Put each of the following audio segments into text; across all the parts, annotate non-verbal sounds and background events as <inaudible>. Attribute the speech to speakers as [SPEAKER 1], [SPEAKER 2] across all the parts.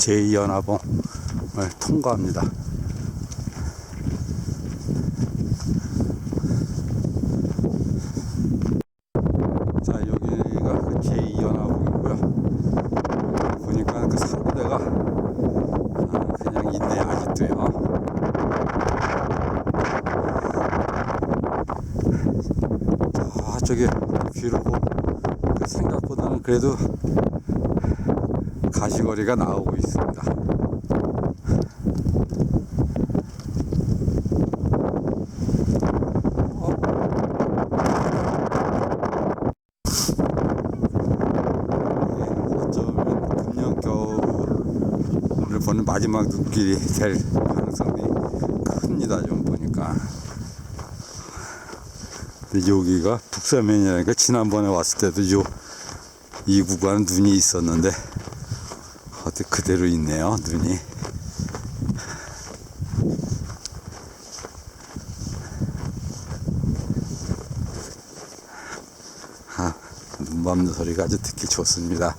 [SPEAKER 1] 제2연화봉을 통과합니다. 자 여기가 그 제2연화봉이고요. 보니까 그 아, 그냥 있네 아직도요. 저쪽에 뷰로 그 생각보다는 그래도 가시거리가 나오고 있습니다. 예, 금년 겨울을 보는 마지막 눈길이 될 가능성이 큽니다. 좀 보니까. 근데 여기가 북서면이라니까 지난번에 왔을 때도 요 이 구간 눈이 있었는데 어떻게 그대로 있네요 눈이. 아, 눈 밟는 소리가 아주 듣기 좋습니다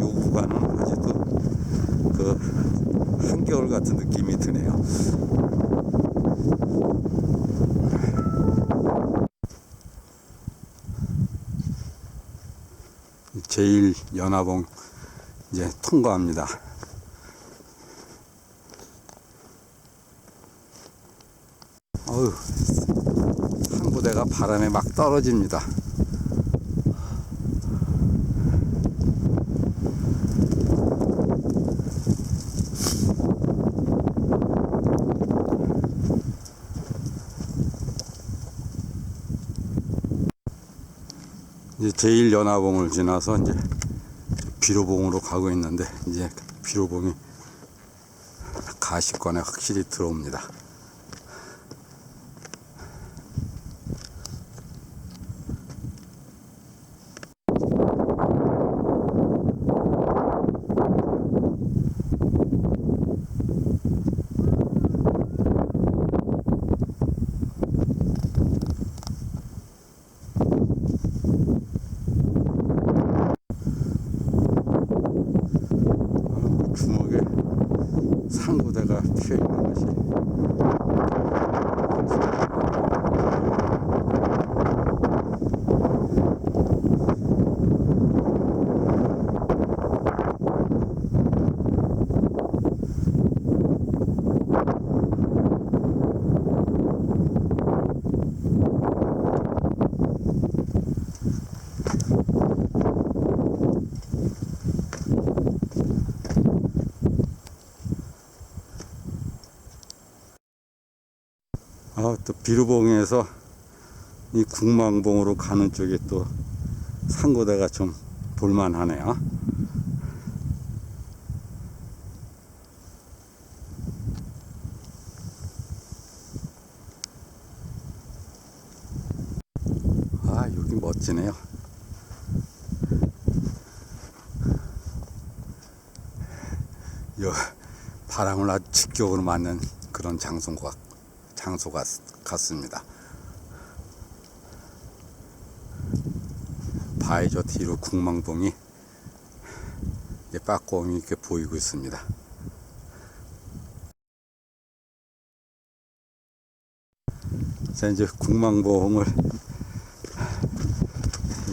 [SPEAKER 1] 요 구간은 아직도 그 한겨울 같은 느낌이 드네요. 제일 연화봉 이제 통과합니다. 어휴, 상부대가 바람에 막 떨어집니다. 이제 제일 연화봉을 지나서 이제 비로봉으로 가고 있는데 이제 비로봉이 가시권에 확실히 들어옵니다. 주먹에 상구대가 피어 있는 것이 아, 또 비루봉에서 이 국망봉으로 가는 쪽에 또 상고대가 좀 볼만하네요. 아, 여기 멋지네요. 여, 바람을 아주 직격으로 맞는 그런 장소가 장소 같, 같습니다. 바이저 뒤로 국망봉이 이제 빠꼼이 이렇게 보이고 있습니다. 자 이제 국망봉을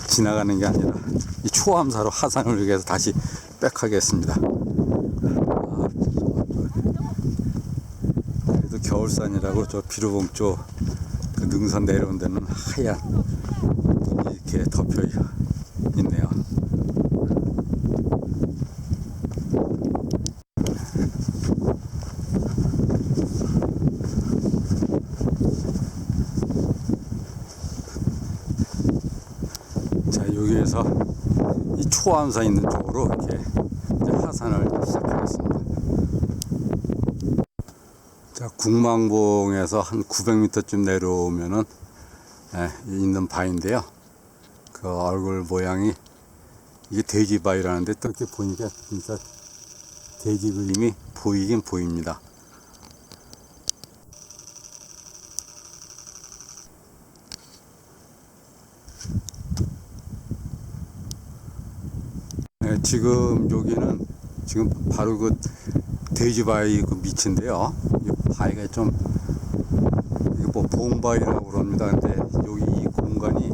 [SPEAKER 1] 지나가는 게 아니라 이 초암사로 하산을 위해서 다시 백하겠습니다. 가을산이라고 저 비루봉 쪽 그 능선 내려온 데는 하얀 이렇게 덮여 있네요. 자 여기에서 이 초암산 있는 쪽으로 이렇게 하산을 시작하겠습니다. 국망봉에서 한 900m쯤 내려오면은 예, 있는 바인데요. 그 얼굴 모양이 이게 돼지 바위라는데 또 이렇게 보니까 진짜 돼지 그림이 보이긴 보입니다. 네, 지금 여기는 지금 바로 그 돼지바위 그 밑인데요. 이 바위가 좀 이게 뭐 봉바위라고 그럽니다. 근데 여기 이 공간이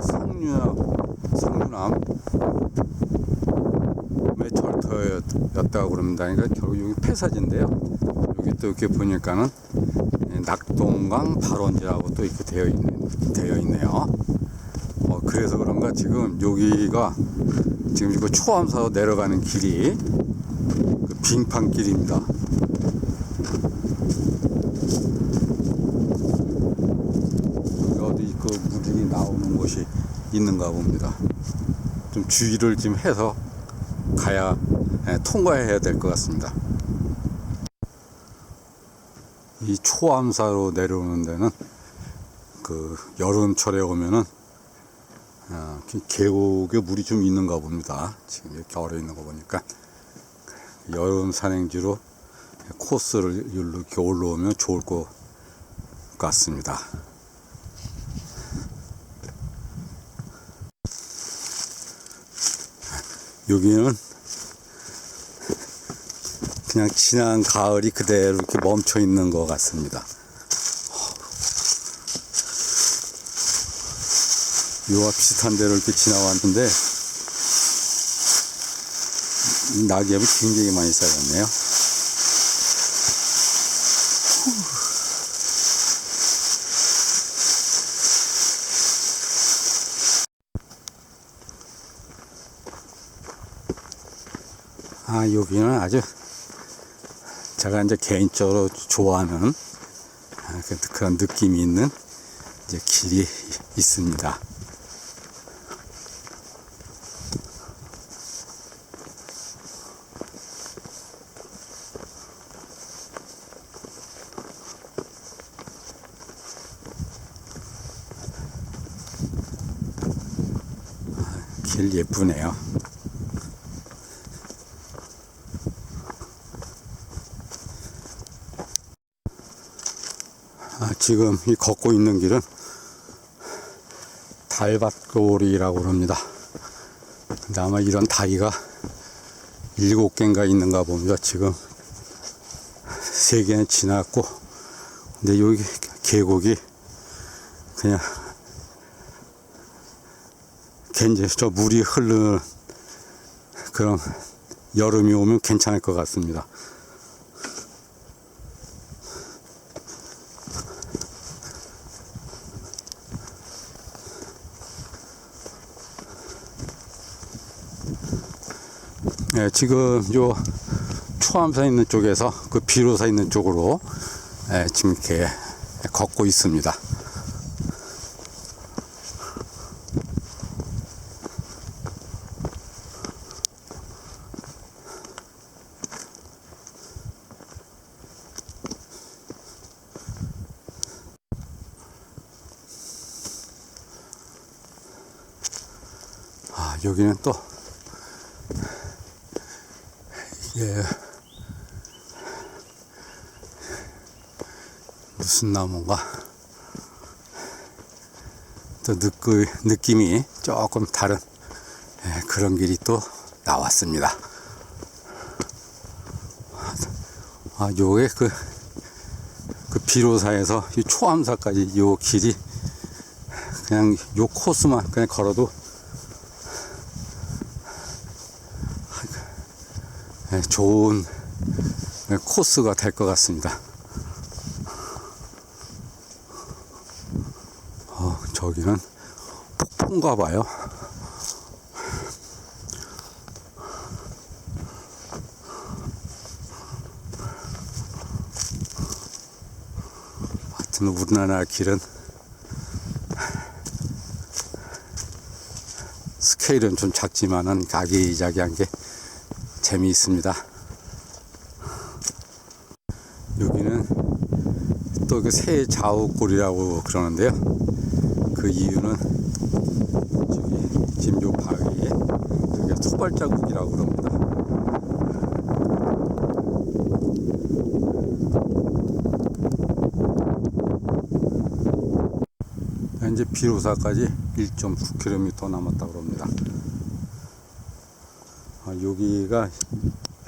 [SPEAKER 1] 성류남 성류남의 절터였다고 그럽니다. 그러니까 결국 여기 폐사지인데요. 여기 또 이렇게 보니까는 예, 낙동강 발원지라고 또 이렇게 되어 있는 되어 있네요. 어, 그래서 그런가 지금 여기가 지금 이거 초암사로 내려가는 길이 그 빙판길입니다. 여기 어디 그 나오는 곳이 있는가 봅니다. 좀 주의를 좀 해서 가야 예, 통과해야 될 것 같습니다. 이 초암사로 내려오는 데는 그 여름철에 오면은 아, 그 계곡에 물이 좀 있는가 봅니다. 지금 이렇게 얼어 있는 거 보니까 여름 산행지로 코스를 이렇게 올라오면 좋을 것 같습니다. 여기는 그냥 지난 가을이 그대로 이렇게 멈춰 있는 것 같습니다. 이와 비슷한 데로 이렇게 지나왔는데 이 낙엽이 굉장히 많이 쌓였네요. 아 여기는 아주 제가 이제 개인적으로 좋아하는 아, 그- 그런 느낌이 있는 이제 길이 있습니다. 길 예쁘네요. 지금 이 걷고 있는 길은 달밭골이라고 합니다. 근데 아마 이런 다리가 일곱 개인가 있는가 봅니다. 지금 세 개는 지났고, 근데 여기 계곡이 그냥 괜히 저 물이 흐르는 그런 여름이 오면 괜찮을 것 같습니다. 예, 지금 요 초암사 있는 쪽에서 그 비로사 있는 쪽으로 예, 지금 이렇게 걷고 있습니다. 무슨 나무인가 또 느끼, 느낌이 조금 다른 예, 그런 길이 또 나왔습니다. 아, 요게 그, 그 비로사에서 이 초암사까지 요 길이 그냥 요 코스만 그냥 걸어도 예, 좋은 예, 코스가 될 것 같습니다. 어, 저기는 폭포인가 봐요. 하여튼 우리나라 길은 스케일은 좀 작지만은 아기자기한 게 재미있습니다. 여기는 또 그새 자우골이라고 그러는데요. 그 이유는 저기 요 바위에 여기가 소발자국이라고 그럽니다. 현재 비로사까지 1.9km 남았다고 합니다. 아, 여기가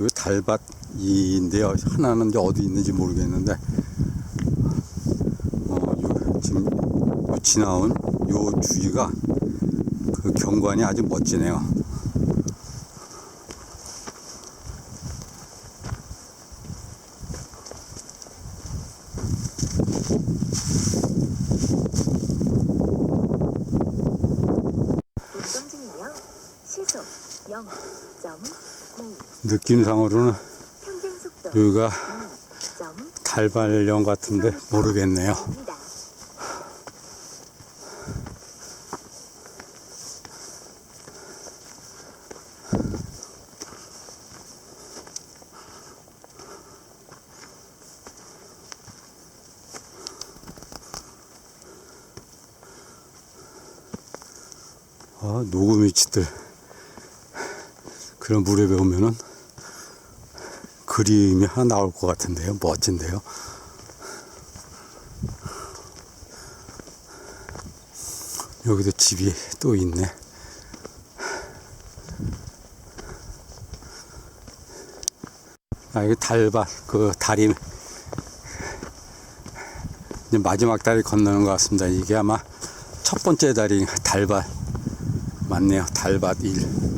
[SPEAKER 1] 여기 달밭인데요. 하나는 이제 어디 있는지 모르겠는데 어, 요, 지금 요 지나온 요 주위가 그 경관이 아주 멋지네요.
[SPEAKER 2] 운동 중이며 시속 0.9
[SPEAKER 1] 느낌상으로는 여기가
[SPEAKER 2] 2.0입니다.
[SPEAKER 1] 달발령 같은데 모르겠네요. 아, 녹음위치들 그런 물에 배우면은 그림이 하나 나올 것 같은데요. 멋진데요. 여기도 집이 또 있네. 아, 이게 달밭, 그 다리, 마지막 다리 건너는 것 같습니다. 이게 아마 첫 번째 다리 달밭 맞네요. 달밭 1.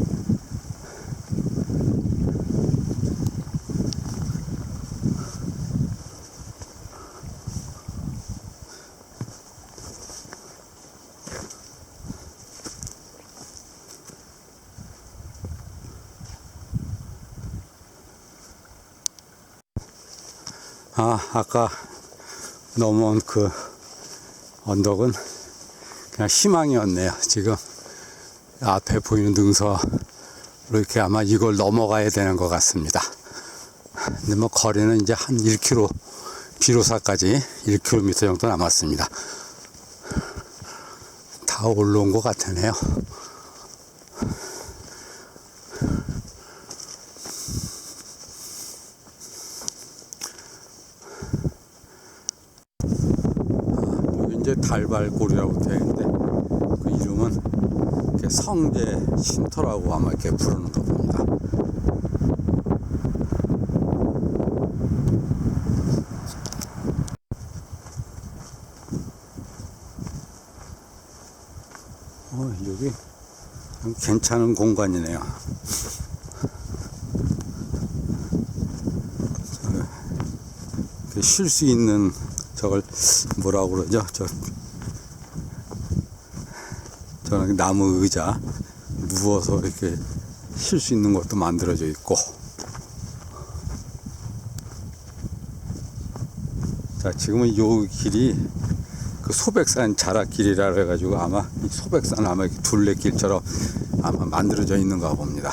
[SPEAKER 1] 아, 아까 넘어온 그 언덕은 그냥 희망이었네요. 지금 앞에 보이는 능서로 이렇게 아마 이걸 넘어가야 되는 것 같습니다. 근데 뭐 거리는 이제 한 1km, 비로사까지 1km 정도 남았습니다. 다 올라온 것 같으네요. 여기 이제 달발골이라고 되어 이름은 이렇게 성제 쉼터라고 아마 이렇게 부르는 거 봅니다. 어, 여기 참 괜찮은 공간이네요. <laughs> 쉴 수 있는 저걸 뭐라고 그러죠? 저 나무 의자 누워서 이렇게 쉴 수 있는 것도 만들어져 있고. 자 지금은 요 길이 그 소백산 자락길이라 그래가지고 아마 이 소백산 아마 둘레길처럼 아마 만들어져 있는가 봅니다